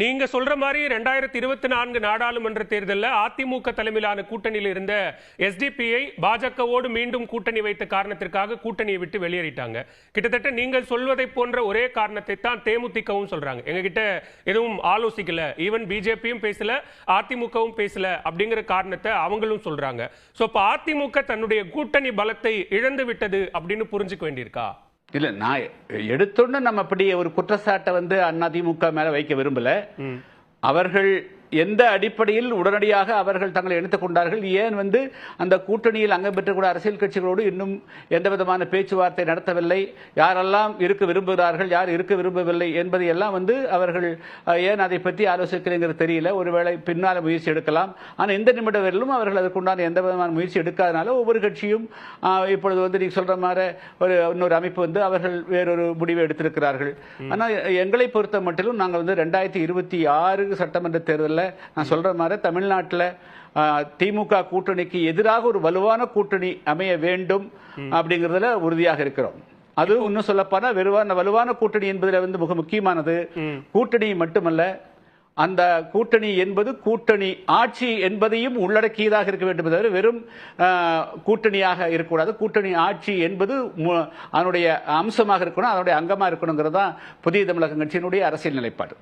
நீங்க சொல்ற மாதிரி ரெண்டாயிரத்தி இருபத்தி நான்கு நாடாளுமன்ற தேர்தலில் அதிமுக தலைமையிலான கூட்டணியில் இருந்த எஸ்டிபிஐ பாஜகவோடு மீண்டும் கூட்டணி வைத்த காரணத்திற்காக கூட்டணியை விட்டு வெளியேறிட்டாங்க. கிட்டத்தட்ட நீங்கள் சொல்வதை போன்ற ஒரே காரணத்தை தான் தேமுதிகவும் சொல்றாங்க. எங்ககிட்ட எதுவும் ஆலோசிக்கல. ஈவன் பிஜேபியும் பேசல அதிமுகவும் பேசல அப்படிங்கிற காரணத்தை அவங்களும் சொல்றாங்க. சோ இப்ப அதிமுக தன்னுடைய கூட்டணி பலத்தை இழந்து விட்டது அப்படின்னு புரிஞ்சுக்க வேண்டியிருக்கா? இல்ல நான் எடுத்தோன்னு நம்ம அப்படி ஒரு குற்றச்சாட்டை வந்து அதிமுக மேல வைக்க விரும்பல. அவர்கள் எந்த அடிப்படையில் உடனடியாக அவர்கள் தங்களை இணைத்துக் கொண்டார்கள்? ஏன் வந்து அந்த கூட்டணியில் அங்கம் பெற்றக்கூடிய அரசியல் கட்சிகளோடு இன்னும் எந்த விதமான பேச்சுவார்த்தை நடத்தவில்லை? யாரெல்லாம் இருக்க விரும்புகிறார்கள் யார் இருக்க விரும்பவில்லை என்பதை எல்லாம் வந்து அவர்கள் ஏன் அதை பற்றி ஆலோசிக்கிறேங்கிறது தெரியல. ஒருவேளை பின்னால் முயற்சி எடுக்கலாம். ஆனால் இந்த நிமிட வரையிலும் அவர்கள் அதற்குண்டான எந்த விதமான முயற்சி எடுக்காதனால ஒவ்வொரு கட்சியும் இப்பொழுது வந்து நீங்க சொல்ற மாதிரி ஒரு இன்னொரு அமைப்பு வந்து அவர்கள் வேறொரு முடிவை எடுத்திருக்கிறார்கள். ஆனால் எங்களை பொறுத்த மட்டிலும் நாங்கள் வந்து ரெண்டாயிரத்தி இருபத்தி ஆறு சட்டமன்ற தேர்தலில் நான் சொல்ற மாதிரி தமிழ்நாட்டில் திமுக கூட்டணிக்கு எதிராக ஒரு வலுவான கூட்டணி அமைய வேண்டும் அப்படிங்கிறதுல உறுதியாக இருக்கிறோம். அது இன்னும் சொல்லப்போனா வெறுவான வலுவான கூட்டணி என்பதில் வந்து மிக முக்கியமானது. கூட்டணி மட்டுமல்ல அந்த கூட்டணி என்பது கூட்டணி ஆட்சி என்பதையும் உள்ளடக்கியதாக இருக்க வேண்டும். தவிர வெறும் கூட்டணியாக இருக்கக்கூடாது. கூட்டணி ஆட்சி என்பது அதனுடைய அம்சமாக இருக்கணும் அதனுடைய அங்கமாக இருக்கணுங்கிறது தான் புதிய தமிழக கட்சியினுடைய அரசியல் நிலைப்பாடு.